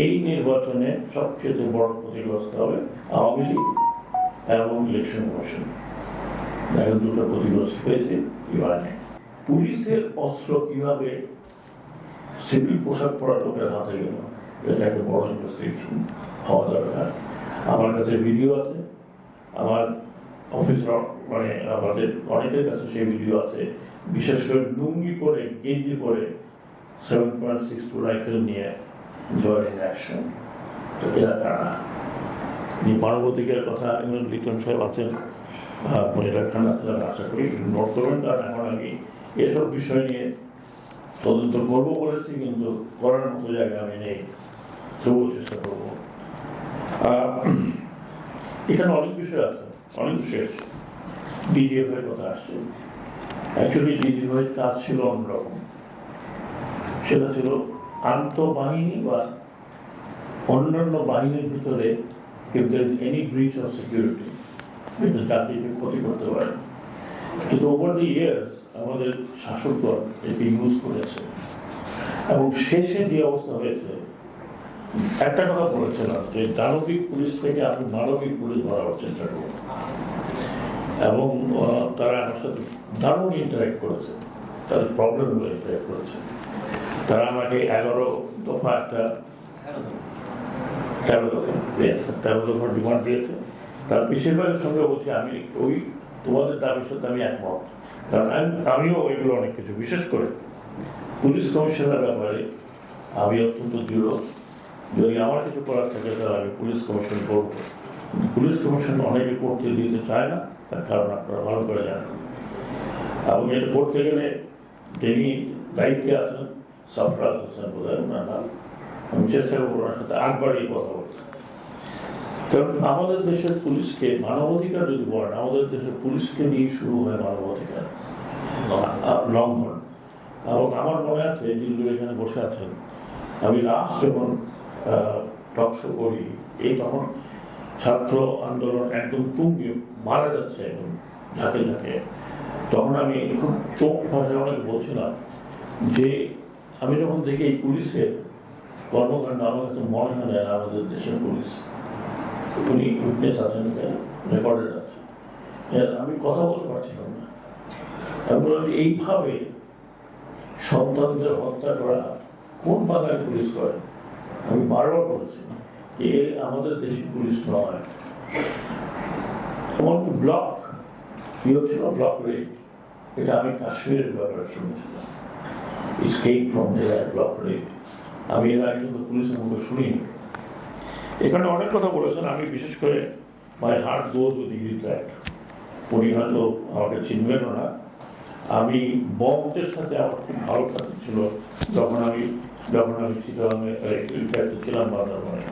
এই নির্বাচনে সবচেয়ে বড় ক্ষতিগ্রস্ত হবে আওয়ামী লীগ এবং ইলেকশন কমিশন। দেখেন দুটো ক্ষতিগ্রস্ত হয়েছে পুলিশের অস্ত্র কীভাবে সিভিল পোশাক পরা লোকের হাতে গেল, এটা একটা বড় ইনভেস্টিগেশন হওয়া দরকার। আমার কাছে ভিডিও আছে, আমার অফিসার মানে আমাদের অনেকের কাছে সেই ভিডিও আছে। বিশেষ করে লুঙ্গি পরে, গেঞ্জি পরে seven point six two rifle নিয়ে জয়েন অ্যাকশন তো এরা কারা মানবাধিকার কথা লিটন সাহেব আছেন মনিরা খান আছেন আশা করি নোট করবেন। কারণ এখন আমি এসব বিষয় নিয়ে তদন্ত করব বলেছি, কিন্তু করার মতো জায়গা আমি নেই। তবুও চেষ্টা করব। এখানে অনেক বিষয় আছে, অনেক বিষয় আছে। ডিজিএফ এর কথা আসছে। অ্যাকচুয়ালি ডিজিএফ এর কাজ ছিল অন্যরকম। সেটা ছিল আন্তঃবাহিনী বা অন্যান্য বাহিনীর ভিতরে if there is any breach of security, কিন্তু জাতিকে ক্ষতি করতে পারে। কিন্তু ওভার দি ইয়ার্স আমাদের শাসকগণ একে ইউজ করেছে। এবং শেষে যে অবস্থা হয়েছে, একটা কথা বলেছিলাম যে দানবিক পুলিশ থেকে আমি মানবিক পুলিশ বাড়াবার চেষ্টা করব। এবং তারা আমার সাথে দারুণ ইন্টারাক্ট করেছে। তাদের প্রবলেমগুলো ইন্টারাক্ট করেছে। তারা আমাকে এগারো দফা একটা তেরো দফা তেরো দফা ডিমান্ড দিয়েছে। তার বেশিরভাগের সঙ্গে বলছি, আমি ওই তোমাদের দাবির সাথে আমি একমত। কারণ আমি- আমিও ওইগুলো অনেক কিছু, বিশেষ করে পুলিশ কমিশনের ব্যাপারে আমি অত্যন্ত দৃঢ়। যদি আমার কিছু করার থাকে, তাহলে আমি পুলিশ কমিশন করব। পুলিশ কমিশন অনেকে করতে দিতে চায় না, তার কারণ আপনারা ভালো করে জানেন। এবং এটা করতে গেলে যিনি দায়িত্বে আছেন। সফরাজ হোসেন বোধহয় ওনার আমি চেষ্টা করব ওনার সাথে আগ বাড়িয়ে কথা বলতে। কারণ আমাদের দেশের পুলিশকে মানবাধিকার যদি বলেন, আমাদের দেশের পুলিশকে নিয়ে শুরু হয় মানবাধিকার লঙ্ঘন। এবং আমার মনে আছে দিল্লু এখানে বসে আছেন, আমি লাস্ট যখন টকশো করি, এই তখন ছাত্র আন্দোলন একদম তুঙ্গে মারা যাচ্ছে এখন ঝাঁকে ঝাঁকে। তখন আমি খুব চোখ ভাষায় অনেক বলছিলাম যে আমি যখন দেখি এই পুলিশের কর্মকাণ্ড আমার কাছে মনে হয় না, আমাদের দেশের পুলিশ। উনি উইটনেস আছেন এখানে রেকর্ডেড আছে। আমি কথা বলতে পারছিলাম না। আমি বললাম যে এইভাবে সন্তানদের হত্যা করা কোন বাঙালি পুলিশ করে? আমি বারবার বলেছি এ আমাদের দেশি পুলিশ নয়। এমনকি ব্লক কি হচ্ছিল? ব্লক রেট এটা আমি কাশ্মীরের ব্যাপারে শুনেছিলাম। স্কেপ ফ্রম ব্লক রেট আমি এর আগে কিন্তু পুলিশের মুখে শুনিনি। এখানে অনেক কথা বলেছেন, আমি বিশেষ করে my heart goes with Hitler উনি হয়তো আমাকে চিনবেন না। আমি বমদের সাথে আমার খুব ভালো কাজ ছিল, যখন আমি যখন আমি চিটাগাংয়ে বা ছিলাম বান্দরবনে।